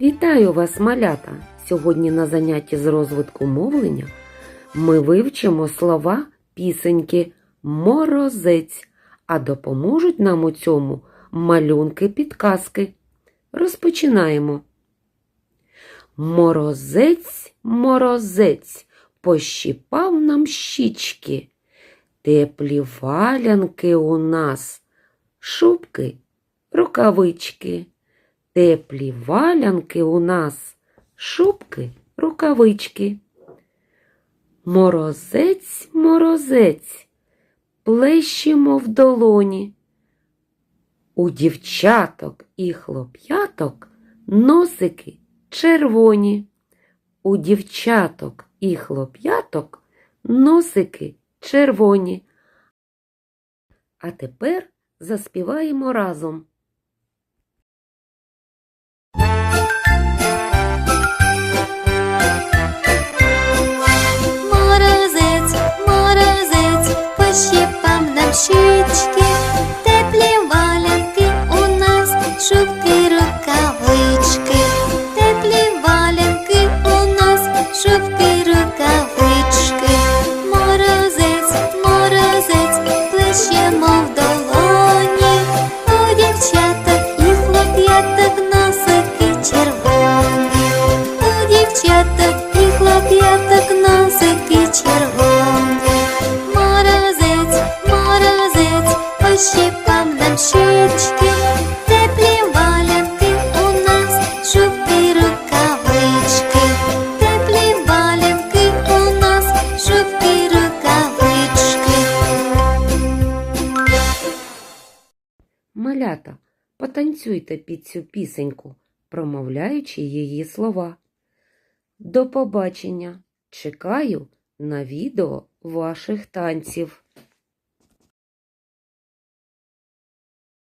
Вітаю вас, малята! Сьогодні на занятті з розвитку мовлення ми вивчимо слова пісеньки Морозець, а допоможуть нам у цьому малюнки підказки. Розпочинаємо. Морозець, морозець, пощіпав нам щічки. Теплі валянки у нас, шубки, рукавички. Теплі валянки у нас, шубки, рукавички. Морозець, морозець, плещемо в долоні. У дівчаток і хлоп'яток носики червоні. У дівчаток і хлоп'яток носики червоні. А тепер заспіваємо разом. Пощипав нам щічки, теплі валянки у нас, шубки, рукавички, теплі валянки у нас, шубки, рукавички. Морозець, морозець, плещемо в долоні, у дівчаток і хлоп'яток носики червоні. У дівчаток і хлоп'яток щічки, теплі валянки у нас, шубки, рукавички, теплі валянки у нас, шубки, рукавички. Малята, потанцюйте під цю пісеньку, промовляючи її слова. До побачення! Чекаю на відео ваших танців.